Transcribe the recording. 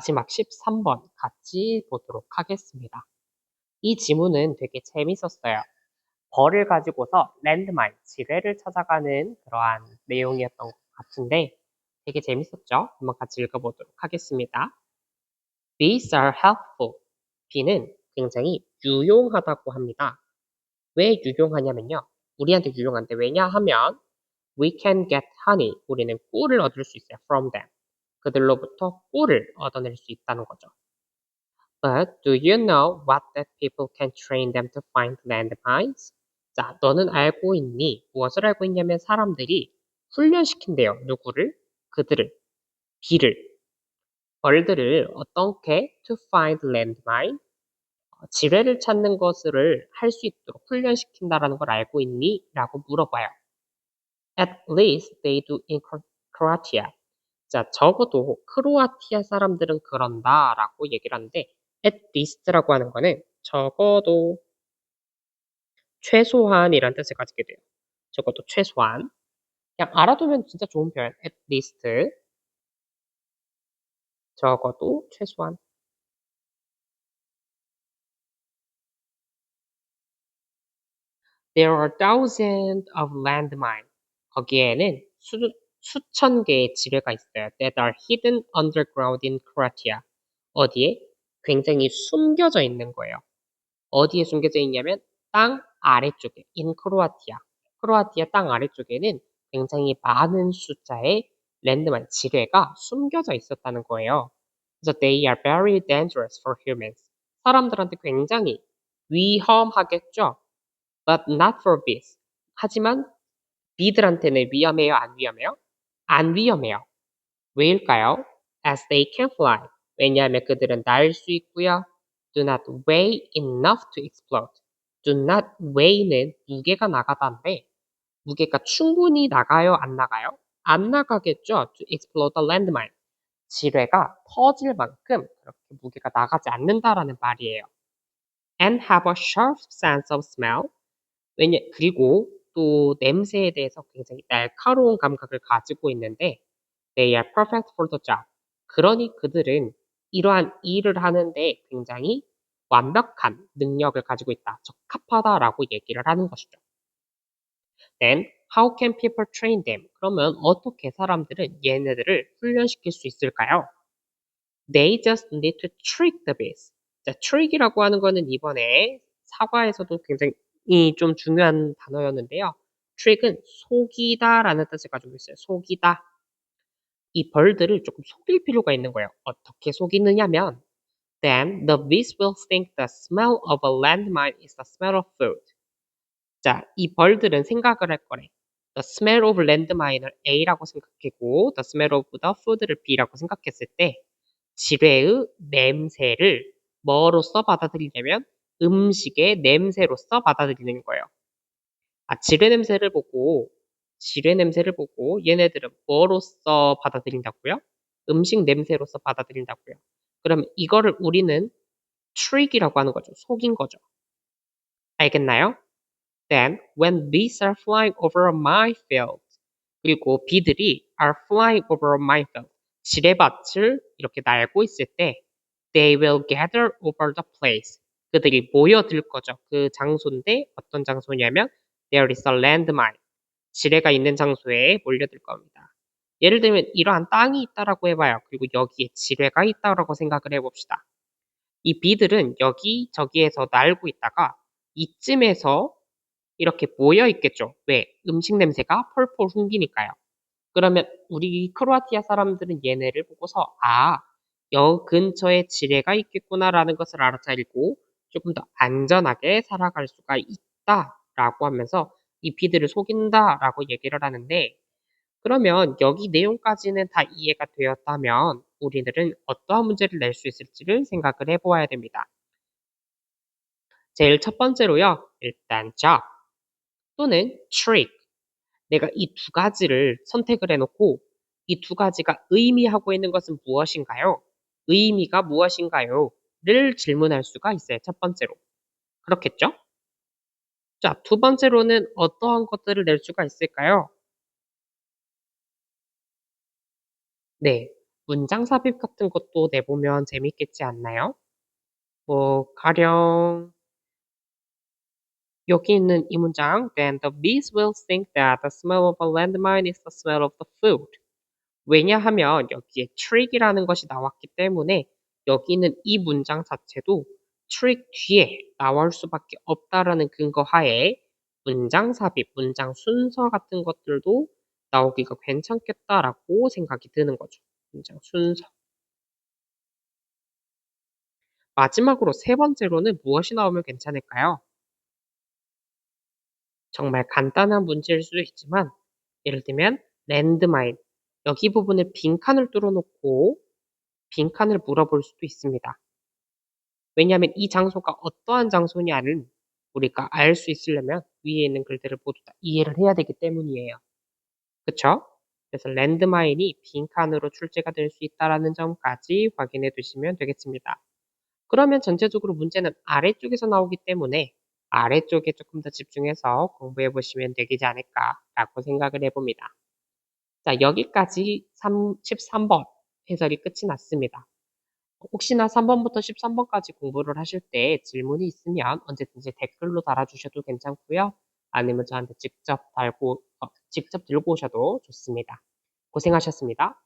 마지막 13번 같이 보도록 하겠습니다. 이 지문은 되게 재밌었어요. 벌을 가지고서 랜드마인, 지뢰를 찾아가는 그러한 내용이었던 것 같은데 되게 재밌었죠? 한번 같이 읽어보도록 하겠습니다. Bees are helpful. B는 굉장히 유용하다고 합니다. 왜 유용하냐면요. 우리한테 유용한데 왜냐 하면 we can get honey. 우리는 꿀을 얻을 수 있어요. from them. 그들로부터 꿀을 얻어낼 수 있다는 거죠. But do you know what that people can train them to find landmines? 자, 너는 알고 있니? 무엇을 알고 있냐면 사람들이 훈련시킨대요. 누구를? 그들을. 비를. 벌들을 어떻게 to find landmine? 어, 지뢰를 찾는 것을 할 수 있도록 훈련시킨다라는 걸 알고 있니? 라고 물어봐요. At least they do in Croatia. 자, 적어도 크로아티아 사람들은 그런다 라고 얘기를 하는데 at least라고 하는 거는 적어도 최소한이란 뜻을 가지게 돼요. 적어도 최소한. 그냥 알아두면 진짜 좋은 표현. at least. 적어도 최소한. There. 거기에는 수, 수천 개의 지뢰가 있어요. That are hidden underground in Croatia. 어디에? 굉장히 숨겨져 있는 거예요. 어디에 숨겨져 있냐면 땅 아래쪽에 in 크로아티아. 크로아티아 땅 아래쪽에는 굉장히 많은 숫자의 랜드만 지뢰가 숨겨져 있었다는 거예요. 그래서 they are very dangerous for humans. 사람들한테 굉장히 위험하겠죠. But not for bees. 하지만 비들한테는 위험해요, 안 위험해요? 안 위험해요. 왜일까요? As they can fly. 왜냐하면 그들은 날 수 있고요. Do not weigh enough to explode. Do not weigh는 무게가 나가다인데 무게가 충분히 나가요, 안 나가요? 안 나가겠죠. To explode the landmine. 지뢰가 터질 만큼 그렇게 무게가 나가지 않는다라는 말이에요. And have a sharp sense of smell. 왜냐 그리고 또 냄새에 대해서 굉장히 날카로운 감각을 가지고 있는데 they are perfect for the job. 그러니 그들은 이러한 일을 하는데 굉장히 완벽한 능력을 가지고 있다. 적합하다라고 얘기를 하는 것이죠. Then how can people train them? 그러면 어떻게 사람들은 얘네들을 훈련시킬 수 있을까요? They just need to trick the bees. 자, trick이라고 하는 거는 이번에 사과에서도 굉장히 좀 중요한 단어였는데요. trick은 속이다라는 뜻을 가지고 있어요. 속이다. 이 벌들을 조금 속일 필요가 있는 거예요. 어떻게 속이느냐면 Then the bees will think the smell of a landmine is the smell of food. 자, 이 벌들은 생각을 할 거래. The smell of landmine을 A라고 생각했고 the smell of the food를 B라고 생각했을 때 지뢰의 냄새를 뭐로써 받아들이냐면 음식의 냄새로서 받아들이는 거예요. 아, 지뢰 냄새를 보고 지뢰 냄새를 보고 얘네들은 뭐로써 받아들인다고요? 음식 냄새로서 받아들인다고요. 그럼 이거를 우리는 trick이라고 하는 거죠. 속인 거죠. 알겠나요? Then when bees are flying over my field 그리고 비들이 are flying over my field 지뢰밭을 이렇게 날고 있을 때 they will gather over the place 그들이 모여들 거죠. 그 장소인데 어떤 장소냐면 there is a landmine. 지뢰가 있는 장소에 몰려들 겁니다. 예를 들면 이러한 땅이 있다라고 해봐요. 그리고 여기에 지뢰가 있다라고 생각을 해봅시다. 이 비들은 여기 저기에서 날고 있다가 이쯤에서 이렇게 모여 있겠죠. 왜? 음식 냄새가 펄펄 풍기니까요. 그러면 우리 크로아티아 사람들은 얘네를 보고서 아, 여 근처에 지뢰가 있겠구나라는 것을 알아차리고 조금 더 안전하게 살아갈 수가 있다라고 하면서 이 비들을 속인다라고 얘기를 하는데 그러면 여기 내용까지는 다 이해가 되었다면 우리들은 어떠한 문제를 낼 수 있을지를 생각을 해보아야 됩니다. 제일 첫 번째로요. 일단 job 또는 trick 내가 이 두 가지를 선택을 해놓고 이 두 가지가 의미하고 있는 것은 무엇인가요? 의미가 무엇인가요? 를 질문할 수가 있어요. 첫 번째로. 그렇겠죠? 자, 두 번째로는 어떠한 것들을 낼 수가 있을까요? 네. 문장 삽입 같은 것도 내보면 재밌겠지 않나요? 뭐 가령 여기 있는 이 문장 Then the bees will think that the smell of a landmine is the smell of the food. 왜냐하면 여기에 trick이라는 것이 나왔기 때문에 여기 있는 이 문장 자체도 trick 뒤에 나올 수밖에 없다라는 근거 하에 문장 삽입, 문장 순서 같은 것들도 나오기가 괜찮겠다라고 생각이 드는 거죠. 문장 순서. 마지막으로 세 번째로는 무엇이 나오면 괜찮을까요? 정말 간단한 문제일 수도 있지만 예를 들면 랜드마인 여기 부분에 빈칸을 뚫어놓고 빈칸을 물어볼 수도 있습니다. 왜냐하면 이 장소가 어떠한 장소냐는 우리가 알 수 있으려면 위에 있는 글들을 모두 다 이해를 해야 되기 때문이에요. 그쵸? 그래서 랜드마인이 빈칸으로 출제가 될 수 있다는 점까지 확인해 두시면 되겠습니다. 그러면 전체적으로 문제는 아래쪽에서 나오기 때문에 아래쪽에 조금 더 집중해서 공부해 보시면 되지 않을까라고 생각을 해봅니다. 자, 여기까지 3, 13번 해설이 끝이 났습니다. 혹시나 3번부터 13번까지 공부를 하실 때 질문이 있으면 언제든지 댓글로 달아주셔도 괜찮고요. 아니면 저한테 직접 달고, 어, 직접 들고 오셔도 좋습니다. 고생하셨습니다.